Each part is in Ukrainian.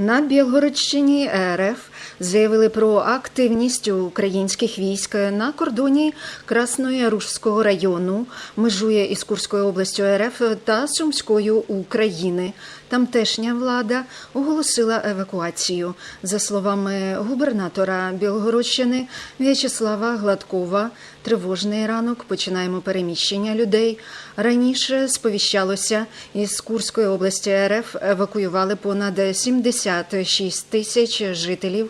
На Білгородщині РФ заявили про активність українських військ на кордоні Краснояружського району, межує із Курською областю РФ та Сумською України. Тамтешня влада оголосила евакуацію. За словами губернатора Білгородщини В'ячеслава Гладкова, тривожний ранок починаємо переміщення людей. Раніше сповіщалося із Курської області РФ евакуювали понад 76 тисяч жителів.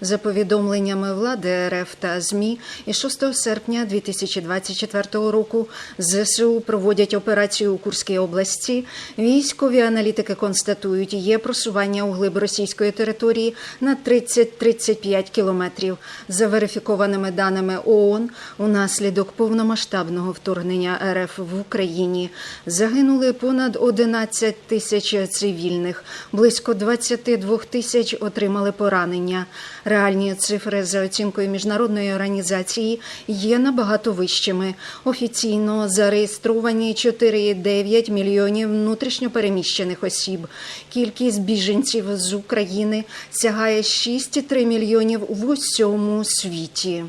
За повідомленнями влади РФ та ЗМІ, із 6 серпня 2024 року ЗСУ проводять операцію у Курській області. Військові аналітики констатують, є просування у глиб російської території на 30-35 кілометрів. За верифікованими даними ООН, унаслідок повномасштабного вторгнення РФ в Україні загинули понад 11 тисяч цивільних, близько 22 тисяч отримали поранення. Реальні цифри за оцінкою міжнародної організації є набагато вищими. Офіційно зареєстровані 4,9 мільйонів внутрішньопереміщених осіб. Кількість біженців з України сягає 6,3 мільйонів в усьому світі.